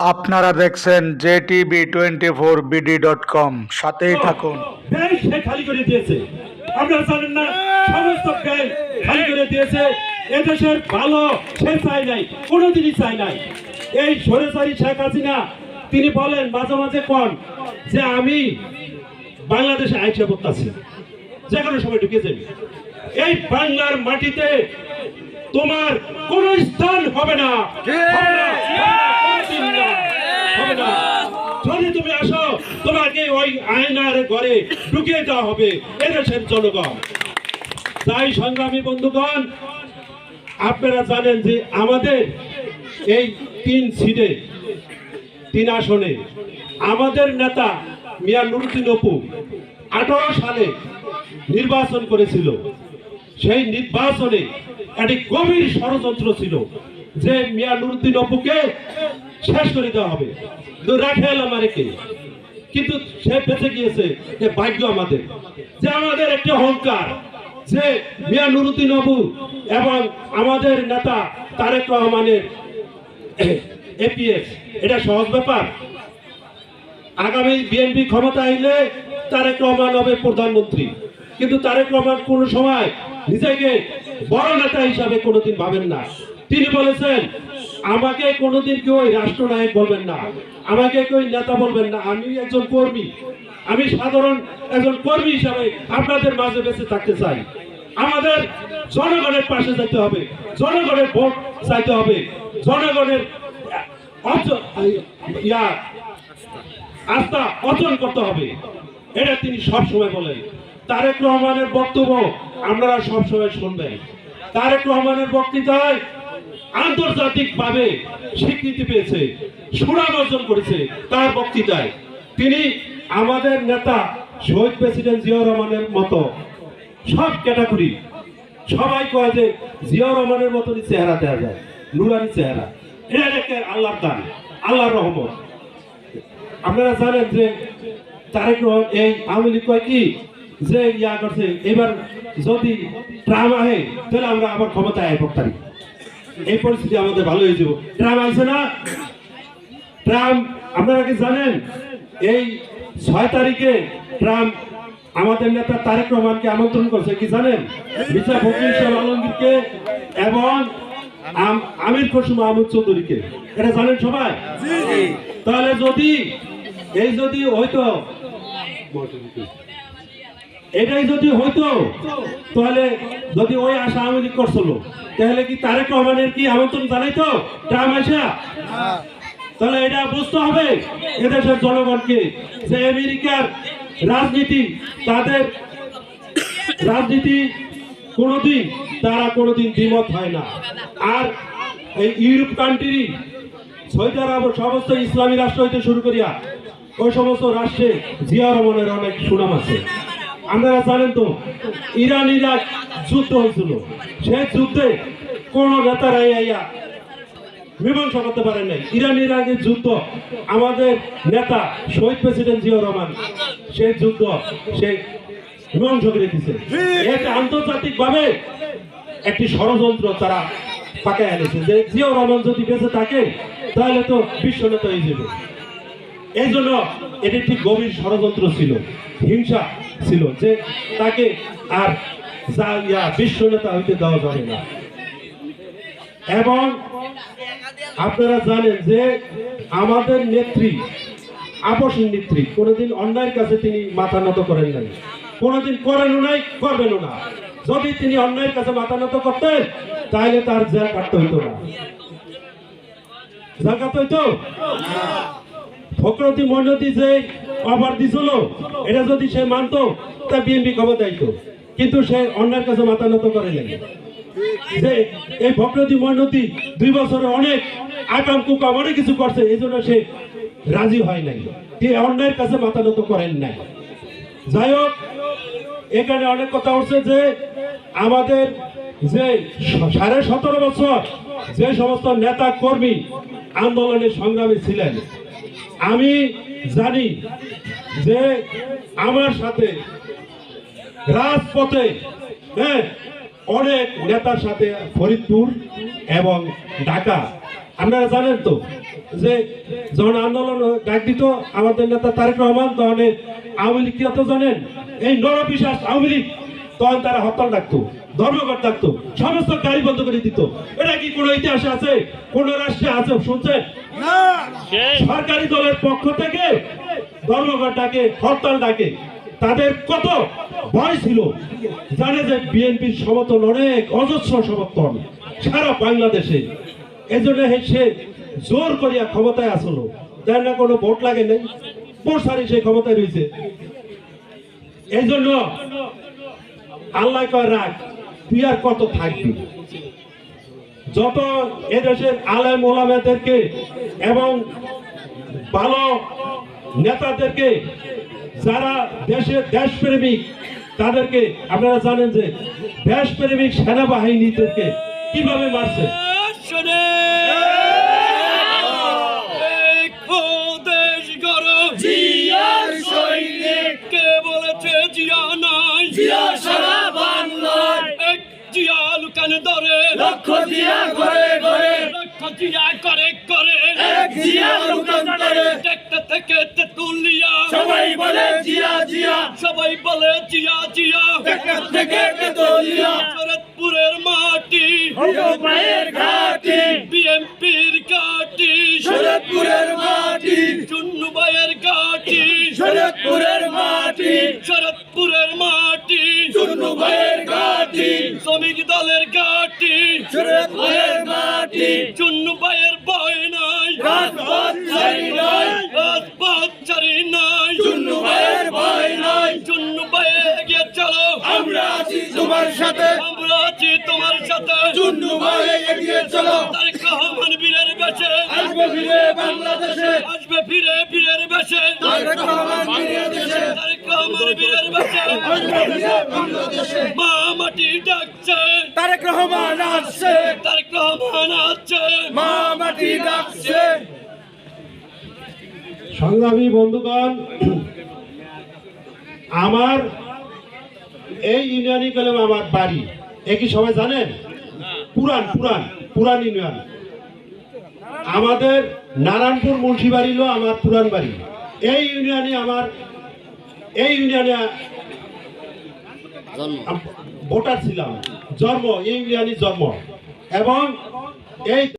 আপনারা দেখছেন J TV twenty four BD dot com সাথেই থাকুন। ব্যাংক সে খালি করে দিয়েছে। আপনারা জানেন না সমস্ত ব্যাংক খালি করে দিয়েছে। এদেশের ভালো সে চাই নাই কোনোদিনই চাই নাই। এই সরেসারি শেখ হাসিনা তিনি বলেন মাঝে মাঝে কন যে আমি বাংলাদেশে আইসে করতেছি যে কোনো সময় ঢুকে যাবে। এই বাংলার মাটিতে তোমার কোনো স্থান হবে না হবে না, কোনোদিন না, হবে না যদি তুমি আসো। তোমাকে ওই আয়নার ঘরে ঢুকিয়ে দেওয়া হবে। এদেশের জনগণ। তাই সংগ্রামী বন্ধুগণ, আপনারা জানেন যে আমাদের এই তিন সিটে, তিন আসনে আমাদের নেতা মিয়া নুরুদ্দিন অপু আঠারো সালে নির্বাচন করেছিল। সেই নির্বাচনে একটি গভীর ষড়যন্ত্র ছিল যে মিয়া নুরুদ্দিন অপুকে শেষ করে দেওয়া হবে। কিন্তু কিন্তু সে বেঁচে গিয়েছে, যে ভাগ্য আমাদের। যে আমাদের একটি অহংকার। যে মিয়া নুরুদ্দিন অপু এবং আমাদের নেতা তারেক রহমানের এপিএস এটা সহজ ব্যাপার। আগামী বিএনপি ক্ষমতা আইলে তারেক রহমান হবে প্রধানমন্ত্রী। কিন্তু তারেক রহমান কোন সময় নিজেকে বড় নেতা হিসাবে কোনোদিন ভাবেন না। তিনি বলেছেন, আমাকে কোনোদিন কেউ রাষ্ট্রনায়ক বলবেন না। আমাকে কেউ নেতা বলবেন না। আমি একজন কর্মী। আমি সাধারণ একজন কর্মী হিসাবে আপনাদের মাঝে বেঁচে থাকতে চাই। আমাদের জনগণের পাশে যেতে হবে। জনগণের ভোট চাইতে হবে। জনগণের আস্থা অর্জন করতে হবে। এটা তিনি সব সময় বলেন। তারেক রহমানের বক্তব্য আপনারা সবসময় শুনবেন। তারেক রহমানের বক্তৃতায় আন্তর্জাতিক ভাবে স্বীকৃতি পেয়েছে, সুনাম অর্জন করেছে তার বক্তৃতায়। তিনি আমাদের নেতা শহীদ প্রেসিডেন্ট জিয়াউর রহমানের মতো সব ক্যাটাগরি, সবাই কয় যে জিয়াউর রহমানের মতনই চেহারা দেওয়া যায়, নুরানি চেহারা। এটা দেখে আল্লাহর দান, আল্লাহর রহমত। আপনারা জানেন যে তারেক রহমান এই আওয়ামী লীগ কয় কি? যে ইয়া করছে এবার যদি ট্রাম আহে তাহলে আমরা আবার ক্ষমতায় আয় পারি এই পরিস্থিতি আমাদের ভালো হয়ে যাব। ট্রাম আইছে না? ট্রাম আপনারা কি জানেন? এই ছয় তারিখে ট্রাম আমাদের নেতা তারেক রহমানকে আমন্ত্রণ করছে কি জানেন? মির্জা ফখরুল ইসলাম আলমগীরকে এবং আম- আমির খসরু মাহমুদ চৌধুরীকে। এটা জানেন সবাই? তাহলে যদি এই যদি হয়তো এটাই যদি হইতো, তাহলে যদি ওই আশা আওয়ামী লীগ করছিল, তাহলে কি তারেক রহমানের কি আমন্ত্রণ জানাইতো? ট্রাম আসা তাহলে এটা বুঝতে হবে এদেশের জনগণকে যে আমেরিকার রাজনীতি, তাদের রাজনীতি কোনোদিন, তারা কোনোদিন দ্বিমত হয় না। আর এই ইউরোপ কান্ট্রি, সৌদি আরব, সমস্ত ইসলামী রাষ্ট্র হইতে শুরু করিয়া, ওই সমস্ত রাষ্ট্রে জিয়া রহমানের অনেক সুনাম আছে। আপনারা জানেন তো ইরান ইরাক যুদ্ধ হয়েছিল। সেই যুদ্ধে কোন নেতারাই আইয়া মীমাংসা করতে পারেন নাই। ইরান ইরাকের যুদ্ধ, আমাদের নেতা শহীদ প্রেসিডেন্ট জিয়া রহমান, সেই যুদ্ধ সে মীমাংসা করে দিচ্ছে এটা আন্তর্জাতিক ভাবে একটি ষড়যন্ত্র তারা পাকায় এনেছে। যে জিয়া রহমান যদি বেঁচে থাকে, তাহলে তো বিশ্ব নেতা হয়ে যাবে। এই জন্য এটি একটি গভীর ষড়যন্ত্র ছিল, হিংসা ছিল যে তাকে আর বিশ্ব নেতা হইতে দেওয়া যাবে না। এবং আপনারা জানেন যে আমাদের নেত্রী, আপসীন নেত্রী, কোনোদিন অন্যায়ের কাছে তিনি মাথা নত করেন নাই। কোনোদিন করেনও নাই, করবেনও না। যদি তিনি অন্যায়ের কাছে মাথা নত করতেন তাহলে তার জেল কাটতে হইতো না। জেল কাটতে হইতো? ফকরতি মন্ডতি যে অফার দিছিল, এটা যদি সে মানতো, তা বিএনপি ক্ষমতা দিত কিন্তু সে অন্যায়ের কাছে মাথা নত করে নাই। যে এই ভক্রতি মন্ডতি দুই বছরে অনেক আকাম কুকাম অনেক কিছু করছে, এই জন্য সে রাজি হয় নাই। তিনি অন্যায়ের কাছে মাথা নত করেন নাই। যাই হোক, এখানে অনেক কথা হচ্ছে যে আমাদের যে সাড়ে সতেরো বছর যে সমস্ত নেতা কর্মী আন্দোলনের সংগ্রামী ছিলেন আমি জানি যে আমার সাথে রাজপথে হ্যাঁ অনেক নেতার সাথে ফরিদপুর এবং ঢাকা। আপনারা জানেন তো যে যখন আন্দোলন ডাক দিত, আমাদের নেতা তারেক রহমান, তখন আওয়ামী লীগ কি হতো জানেন? এই নরপিশ্বাস আওয়ামী লীগ, তখন তারা হরতাল ডাকতো। ধর্মঘট ডাকতো সমস্ত গাড়ি বন্ধ করে দিত। এটা কি কোনো ইতিহাসে আছে? কোন রাষ্ট্রে আছে? শুনছেন? সরকারি দলের পক্ষ থেকে ধর্মঘট ডাকে হরতাল ডাকে। তাদের কত ভয় ছিল। জানে যে বিএনপির সমর্থন অনেক অজস্র সমর্থন সারা বাংলাদেশে। এজন্য সে জোর করিয়া ক্ষমতায় আসলো। যার না কোনো ভোট লাগে নাই। প্রসারে সে ক্ষমতায় রয়েছে। এই জন্য আল্লাহ কয় রাখ। আর কত থাকবি? যত এদেশের আলেম ওলামাদেরকে এবং ভালো নেতাদেরকে যারা দেশের দেশপ্রেমিক, তাদেরকে আপনারা জানেন যে দেশপ্রেমিক সেনাবাহিনীদেরকে কীভাবে মারছে? জিয়া করে করে জিয়া করে করে। এক জিয়া রূপান্তরে। দেখতে থেকে তেতুলিয়া। সবাই বলে জিয়া জিয়া। সবাই বলে জিয়া জিয়া। দেখতে থেকে তেতুলিয়া। ছাড়ি নাই রাজপথ নাই চুন্নুবাইয়ের ভয় নাই চুন্নুবাইয়ে এগিয়ে চলো আমরা আছি তোমার সাথে আমরা আছি তোমার সাথে ভাই এগিয়ে চলো রহমান বীরের বেশে আসবে ফিরে বাংলাদেশে আসবে ফিরে বীরের বেশে তারেক রহমান বীরের বেশে রহমান বীরের বেশে আসবে ফিরে বাংলাদেশে মা মাটি ডাকছে তারেক রহমান আসছে। তারেক রহমান আছে মা মাটি ডাকছে। সংগ্রামী বন্ধুগণ আমার এই ইউনিয়নই কলম আমার বাড়ি। এ কি সবাই জানেন? পুরান পুরান পুরান ইউনিয়ন। আমাদের নারায়ণপুর মুন্সিবাড়ি হলো আমার পুরান বাড়ি। এই ইউনিয়নে আমার এই ইউনিয়নে ভোটার ছিলাম জন্ম এই ইউনিয়নে জন্ম। এবং এই